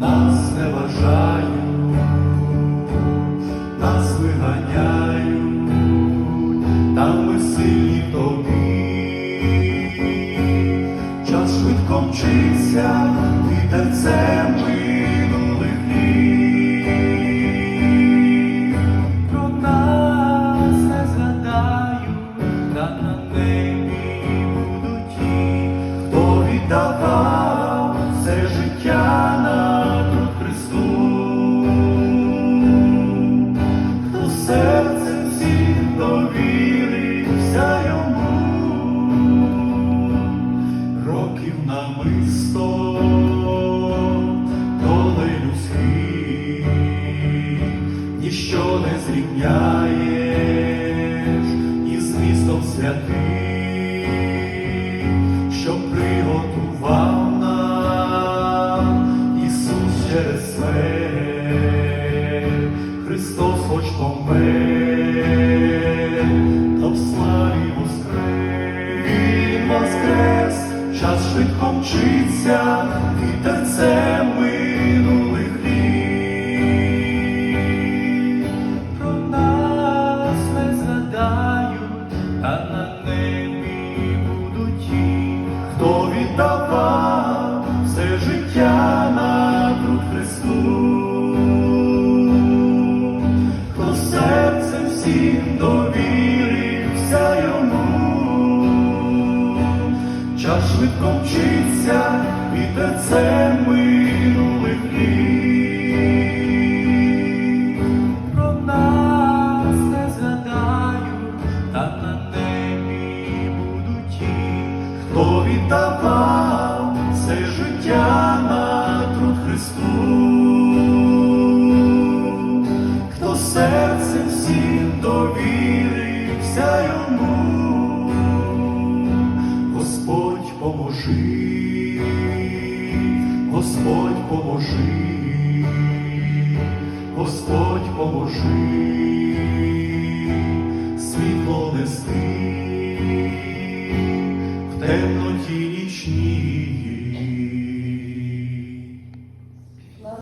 нас не вважають, нас виганяють, там ми сильні тобі. Час швидко мчиться, вітерцем минулих днів. Про нас не згадають, та на небі будуть хто віддавав довірився йому років намисто, доли людські, ніщо не зрівняєш із містом святим, що приготував нам Ісус через смерть, Христос хоч помер, швидко мчиться, вітерцем минулих літ. Про нас не згадають, а на небі будуть ті, хто віддавав все життя на труд Христу хто серцем всім довірився йому, час швидко мчиться, вітерцем минулих літ. Про нас не згадають, та на небі будуть ті, хто віддавав все життя на труд Христу хто серцем всім довірився йому, Господь поможи, Господь поможи, світло нести в темноті нічній.